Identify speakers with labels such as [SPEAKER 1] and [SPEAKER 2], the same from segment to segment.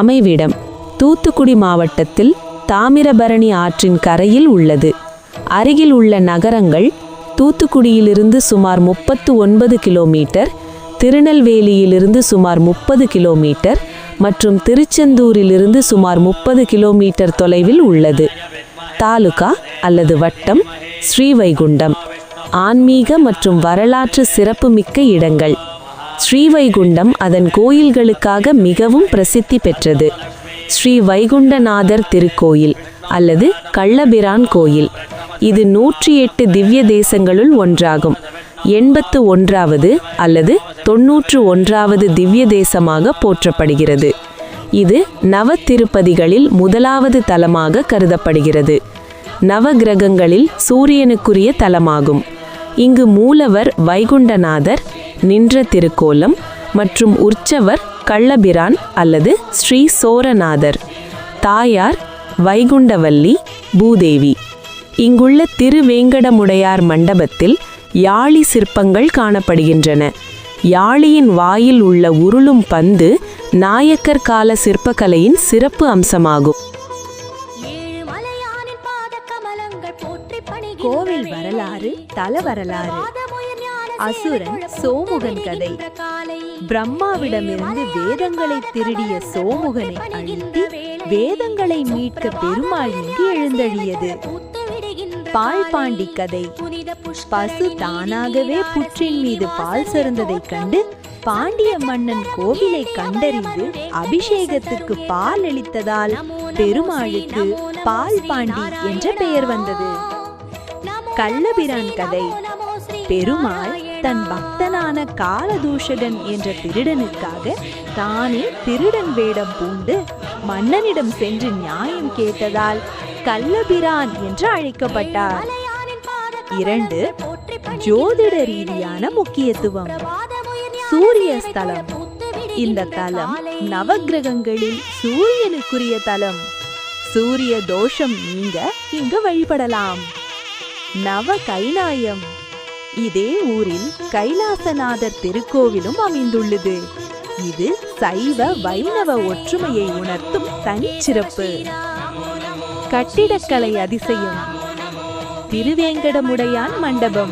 [SPEAKER 1] அமைவிடம் தூத்துக்குடி மாவட்டத்தில் தாமிரபரணி ஆற்றின் கரையில் உள்ளது. அருகில் உள்ள நகரங்கள் தூத்துக்குடியிலிருந்து சுமார் முப்பத்து ஒன்பது கிலோமீட்டர் திருநெல்வேலியிலிருந்து சுமார் முப்பது கிலோமீட்டர் மற்றும் திருச்செந்தூரிலிருந்து சுமார் முப்பது கிலோமீட்டர் தொலைவில் உள்ளது. தாலுகா அல்லது வட்டம் ஸ்ரீவைகுண்டம். ஆன்மீக மற்றும் வரலாற்று சிறப்புமிக்க இடங்கள். ஸ்ரீவைகுண்டம் அதன் கோயில்களுக்காக மிகவும் பிரசித்தி பெற்றது. ஸ்ரீ வைகுண்டநாதர் திருக்கோயில் அல்லது கள்ளபிரான் கோயில். இது நூற்றி எட்டு திவ்ய தேசங்களுள் ஒன்றாகும். எண்பத்து ஒன்றாவது அல்லது தொன்னூற்று ஒன்றாவது திவ்ய தேசமாக போற்றப்படுகிறது. இது நவ திருப்பதிகளில் முதலாவது தலமாக கருதப்படுகிறது. நவகிரகங்களில் சூரியனுக்குரிய தலமாகும். இங்கு மூலவர் வைகுண்டநாதர் நின்ற திருக்கோலம் மற்றும் உற்சவர் கள்ளபிரான் அல்லது ஸ்ரீ சோரநாதர். தாயார் வைகுண்டவல்லி பூதேவி. இங்குள்ள திருவேங்கடமுடையார் மண்டபத்தில் யாழி சிற்பங்கள் காணப்படுகின்றன. யாழியின் வாயில் உள்ள உருளும் பந்து நாயக்கர் கால சிற்பக்கலையின் சிறப்பு அம்சமாகும்.
[SPEAKER 2] கோவில் வரலாறு தல வரலாறு அசுரன் சோமுகன் கதை. பிரம்மாவிடமிருந்து வேதங்களை திருடிய சோமுகனை அழித்து வேதங்களை மீட்க பெருமாள் இங்கு எழுந்தழியது.
[SPEAKER 3] பால் பாண்டி
[SPEAKER 2] பால்பாண்டி கதை. பசு தானாகவே புற்றின் மீது பால் சிறந்ததைக் கண்டு பாண்டிய மன்னன் கோவிலை கண்டறிந்து அபிஷேகத்துக்கு பால் அளித்ததால் பெருமாளுக்கு பால் பாண்டி என்ற பெயர் வந்தது. கள்ளபிரான் கதை. பெருமாள் தன் பக்தனான காலதூஷகன் என்ற திருடனுக்காக தானே திருடன் வேடம் பூண்டு மன்னனிடம் சென்று நியாயம் கேட்டதால் கல்லபிரான் என்று அழைக்கப்பட்டார். இரண்டு ஜோதிட ரீதியான முக்கியத்துவம். சூரிய ஸ்தலம். இந்த தலம் நவக்கிரகங்களில் சூரியனுக்குரிய தலம். சூரிய தோஷம் நீங்க இங்கு வழிபடலாம். நவ கைலாயம். இதே ஊரில் கைலாசநாதர் திருக்கோவிலும் அமைந்துள்ளது. இது சைவ வைணவ ஒற்றுமையை உணர்த்தும் தனிச்சிறப்பு. கட்டிடக்கலை அதிசயம். திருவேங்கடமுடையான் மண்டபம்.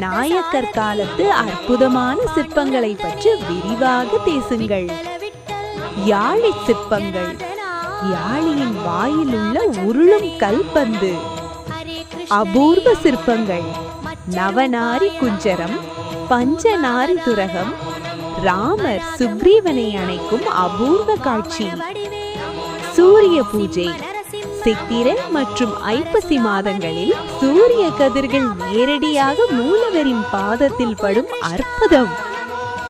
[SPEAKER 2] நாயக்கர் காலத்து அற்புதமான சிற்பங்களை பற்றி விரிவாக பேசுங்கள். யாழி சிற்பங்கள். யாழியின் வாயில் உள்ள உருளும் கல்பந்து. அபூர்வ சிற்பங்கள். நவநாரி குஞ்சரம் பஞ்சநாரி துரகம் ராமர் சுக்ரீவனை அணைக்கும் அபூர்வ காட்சி. சூரிய பூஜை சித்திரை மற்றும் ஐப்பசி மாதங்களில் சூரிய கதிர்கள் நேரடியாக மூலவரின் பாதத்தில் படும் அற்புதம்.